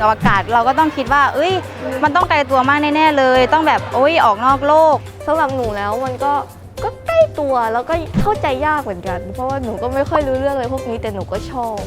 งอวกาศ เราก็ต้องคิดว่า เอ้ย มันต้องไกลตัวมากแน่ๆเลย ต้องแบบโอ้ยออกนอกโลกสำหรับหนูแล้วมันก็ก็ใกล้ตัวแล้วก็เข้าใจยากเหมือนกัน เพราะว่าหนูก็ไม่ค่อยรู้เรื่องเลยพวกนี้แต่หนูก็ชอบ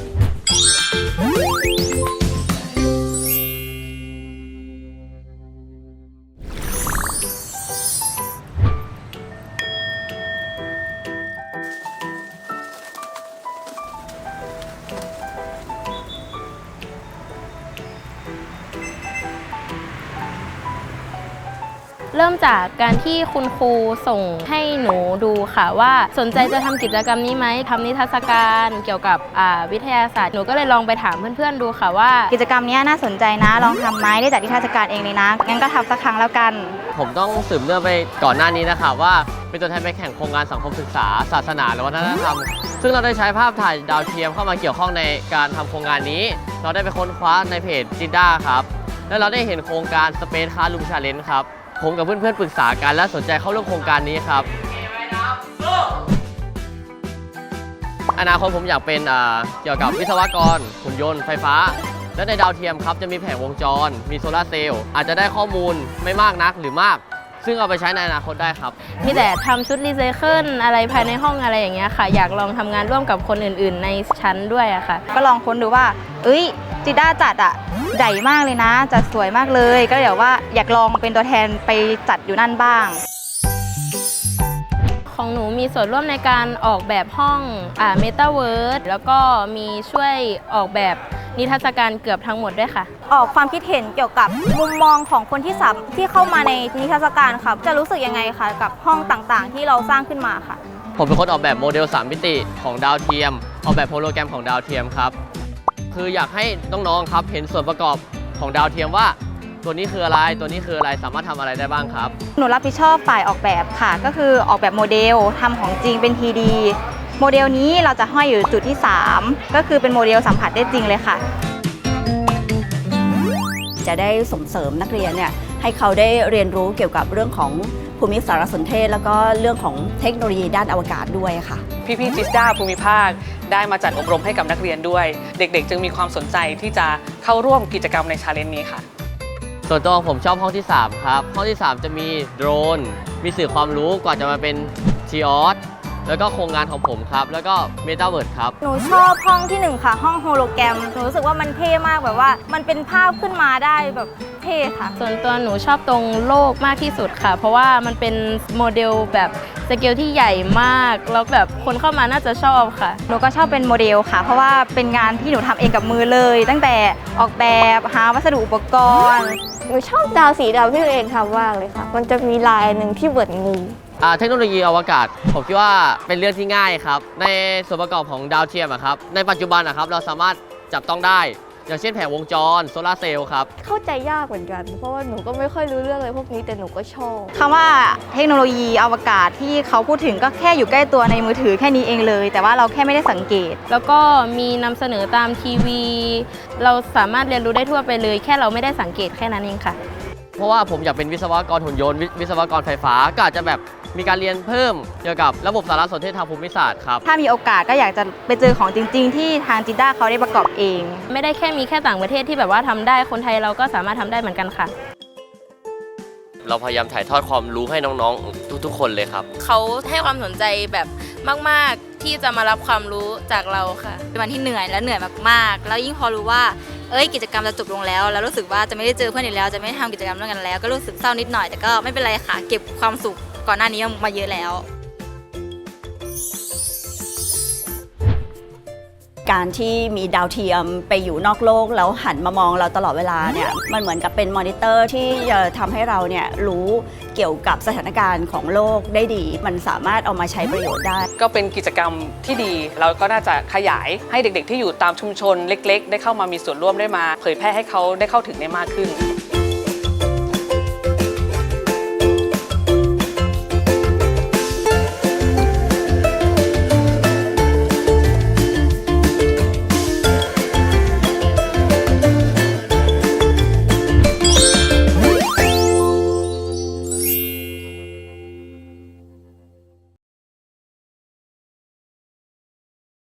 เริ่มจากการที่คุณครูส่งให้หนูดูค่ะว่าสนใจจะทำกิจกรรมนี้ไหมทำนิทรรศการเกี่ยวกับวิทยาศาสตร์หนูก็เลยลองไปถามเพื่อนๆดูค่ะว่า กิจกรรมนี้น่าสนใจนะลองทำไหมได้จัดนิทรรศการเองเลยนะงั้นก็ทำสักครั้งแล้วกัน ผมต้องสืบเนื่องไปก่อนหน้านี้นะครับว่าเป็นตัวแทนไปแข่งโครงงานสังคมศึกษา ศาสนาและวัฒนธรรม ซึ่งเราได้ใช้ภาพถ่ายดาวเทียมเข้ามาเกี่ยวข้องในการทำโครงงานนี้ เราได้ไปค้นคว้าในเพจจิด้าครับ และเราได้เห็นโครงการ Space Car Room Challenge ครับ ผมกับเพื่อนๆปรึกษากันและสนใจเข้าร่วมโครงการนี้ครับ อนาคตผมอยากเป็นอ่าเกี่ยวกับวิศวกรหุ่นยนต์ไฟฟ้า และในดาวเทียมครับจะมีแผงวงจร มีโซลาร์เซลล์อาจจะได้ข้อมูลไม่มากนักหรือมาก ซึ่งเอาไปใช้ในอนาคตได้ครับ มีแต่ทำชุดรีไซเคิลอะไรภายในห้องอะไรอย่างเงี้ยค่ะ อยากลองทำงานร่วมกับคนอื่นๆ ในชั้นด้วยอะค่ะ ก็ลองค้นดูว่า เอ้ยจิด้าจัดอะใหญ่มากเลยนะ จัดสวยมากเลย ก็เดี๋ยวว่าอยากลองเป็นตัวแทนไปจัดอยู่นั่นบ้าง ของหนูมีส่วนร่วมในการออกแบบห้องอ่าเมตาเวิร์ดแล้วก็มีช่วยออกแบบนิทรรศการเกือบทั้งหมดด้วยค่ะ ออกความคิดเห็นเกี่ยวกับมุมมองของคนที่สับที่เข้ามาในนิทรรศการค่ะจะรู้สึกยังไงคะกับห้องต่างๆ ที่เราสร้างขึ้นมาค่ะ ผมเป็นคนออกแบบโมเดล 3 มิติของดาวเทียม ออกแบบโฮโลแกรมของดาวเทียมครับ คืออยากให้น้องๆครับเห็นส่วนประกอบของดาวเทียมว่า ตัวนี้คืออะไรตัวนี้คืออะไรสามารถทำอะไรได้บ้างครับ หนูรับผิดชอบฝ่ายออกแบบค่ะ ก็คือออกแบบโมเดลทำของจริงเป็น TD โมเดลนี้เราจะห้อยอยู่จุดที่ 3 ก็คือเป็นโมเดลสัมผัสได้จริงเลยค่ะ จะได้ส่งเสริมนักเรียนเนี่ยให้เขาได้เรียนรู้เกี่ยวกับเรื่องของ ภูมิสารสนเทศ แล้วก็เรื่องของเทคโนโลยีด้านอวกาศด้วยค่ะ พี่ๆจิสดาภูมิภาค ได้มาจัดอบรมให้กับนักเรียนด้วย เด็กๆ จึงมีความสนใจที่จะเข้าร่วมกิจกรรมในชาเลนจ์นี้ค่ะ ส่วนตัวผมชอบห้องที่ 3 ครับ ห้องที่ 3 จะมีโดรน มีสื่อความรู้กว่าจะมาเป็นทีออส แล้วก็โครงงานของผมครับ แล้วก็เมตาเวิร์ดครับ หนูชอบห้องที่หนึ่งค่ะ ห้องโฮโลแกรม หนูรู้สึกว่ามันเท่มากแบบว่า มันเป็นภาพขึ้นมาได้แบบเท่ค่ะ ส่วนตัวหนูชอบตรงโลกมากที่สุดค่ะ เพราะว่ามันเป็นโมเดลแบบสเกลที่ใหญ่มาก แล้วแบบคนเข้ามาน่าจะชอบค่ะ หนูก็ชอบเป็นโมเดลค่ะ เพราะว่าเป็นงานที่หนูทำเองกับมือเลย ตั้งแต่ออกแบบหาวัสดุอุปกรณ์ หนูชอบดาวสีดำที่ตัวเองทำมากเลยค่ะ มันจะมีลายหนึ่งที่เหมือนงูอ่า เทคโนโลยีอวกาศ ผมคิดว่าเป็นเรื่องที่ง่ายครับ ในส่วนประกอบของดาวเทียมอะครับ ในปัจจุบันนะครับเราสามารถจับต้องได้ อย่างเช่นแผงวงจรโซลาร์เซลล์ครับ เข้าใจยากเหมือนกัน เพราะว่าหนูก็ไม่ค่อยรู้เรื่องเลยพวกนี้แต่หนูก็ชอบคำว่าเทคโนโลยีอวกาศที่เขาพูดถึงก็แค่อยู่ใกล้ตัวในมือถือแค่นี้เองเลย แต่ว่าเราแค่ไม่ได้สังเกต แล้วก็มีนำเสนอตามทีวี เราสามารถเรียนรู้ได้ทั่วไปเลย แค่เราไม่ได้สังเกตแค่นั้นเองค่ะ เพราะว่าผมอยากเป็นวิศวกรหุ่นยนต์วิวิศวกรไฟฟ้าก็อาจจะแบบ มีการเรียนเพิ่มเกี่ยวกับระบบสารสนเทศทางภูมิศาสตร์ครับ ถ้ามีโอกาสก็อยากจะไปเจอของจริง ๆ ที่ทางจิด้าเขาได้ประกอบเอง ไม่ได้แค่มีแค่ต่างประเทศที่แบบว่าทำได้คนไทยเราก็สามารถทำได้เหมือนกันค่ะ เราพยายามถ่ายทอดความรู้ให้น้องๆ ทุกๆ คนเลยครับ เขาให้ความสนใจแบบมากๆที่จะมารับความรู้จากเราค่ะเป็นวันที่เหนื่อยและเหนื่อยมากๆ แล้วยิ่งพอรู้ว่าเอ้ยกิจกรรมจะจบลงแล้ว แล้วรู้สึกว่าจะไม่ได้เจอเพื่อนอีกแล้ว จะไม่ได้ทำกิจกรรมร่วมกันแล้ว ก็รู้สึกเศร้านิดหน่อยแต่ก็ไม่เป็นไรค่ะ เก็บความสุข ก่อนหน้านี้มาเยอะแล้ว การที่มีดาวเทียมไปอยู่นอกโลกแล้วหันมามองเราตลอดเวลาเนี่ยมันเหมือนกับเป็นมอนิเตอร์ที่จะทำให้เราเนี่ยรู้เกี่ยวกับสถานการณ์ของโลกได้ดี มันสามารถเอามาใช้ประโยชน์ได้ ก็เป็นกิจกรรมที่ดี เราก็น่าจะขยายให้เด็กๆ ที่อยู่ตามชุมชนเล็ก ๆ ได้เข้ามามีส่วนร่วมได้มา เผยแพร่ให้เขาได้เข้าถึงได้มากขึ้น